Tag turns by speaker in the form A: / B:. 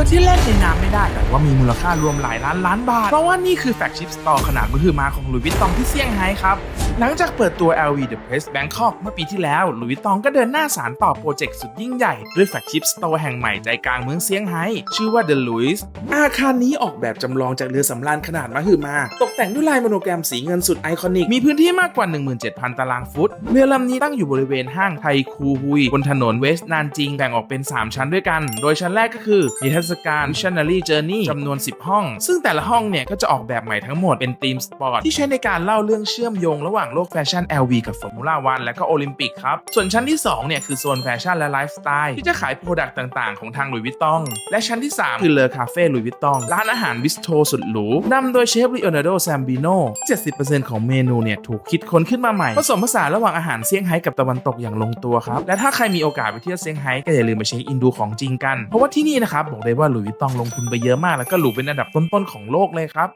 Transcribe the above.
A: อที่เล่นในน้ำไม่ได้ แต่ว่ามีมูลค่ารวมหลายล้านล้านบาท เพราะว่านี่คือแฟกชิปสตอร์ขนาดมือถือมาของลุยวิตตองที่เซี่ยงไฮ้ครับ หลังจากเปิดตัว LV The Press Bangkok เมื่อปีที่แล้วลุยวิตตองก็เดินหน้าสารต่อโปรเจกต์สุดยิ่งใหญ่ ด้วยแฟกชิปสโตร์แห่งใหม่ใจกลางเมืองเซี่ยงไฮ้ชื่อว่า The Louis อาคารนี้ออกแบบจำลองจากเรือสำราญขนาดมหึมา ตกแต่งด้วยลายโมโนแกรมสีเงินสุดไอคอนิกมีพื้นที่มากกว่า 17,000 ตารางฟุตเรือลำนี้ตั้งอยู่บริเวณห้างไทคูฮุยบนถนนเวสต์นานจิงแบ่งออกเป็น 3 ชั้นด้วยกัน โดยชั้นแรกก็คือนิทรรศการ Visionary Journey จำนวน 10 ห้อง ซึ่งแต่ละห้องเนี่ยก็จะออกแบบใหม่ทั้งหมดเป็นธีมสปอร์ตที่ใช้ในการเล่าเรื่องเชื่อมโยงระหว่างโลกแฟชั่น LV กับฟอร์มูล่าวันและก็โอลิมปิกครับ ส่วนชั้นที่ 2 เนี่ย คือโซนแฟชั่นและไลฟ์สไตล์ที่จะขายโปรดักต์ต่างๆ ของทางหลุยวิตตอง และชั้นที่ 3 คือเลอคาเฟ่หลุยวิตตอง ร้านอาหารบิสโทสุดหรูนำโดยเชฟลีโอนาร์โดแซมบิโน70%ของเมนูเนี่ยถูกคิดค้นขึ้นมาใหม่ ผสมผสานระหว่างอาหารเซี่ยงไฮ้กับตะวันตกอย่างลงตัวครับและถ้าใครมีโอกาสไปเที่ยวเซี่ยงไฮ้ก็อย่าลืมมาเช็คอินดูของจริงกันเพราะว่าที่นี่นะครับบอกเลยว่าหลุยส์ตองลงทุนไปเยอะมากแล้วก็หลุยเป็นอันดับต้นๆของโลกเลยครับ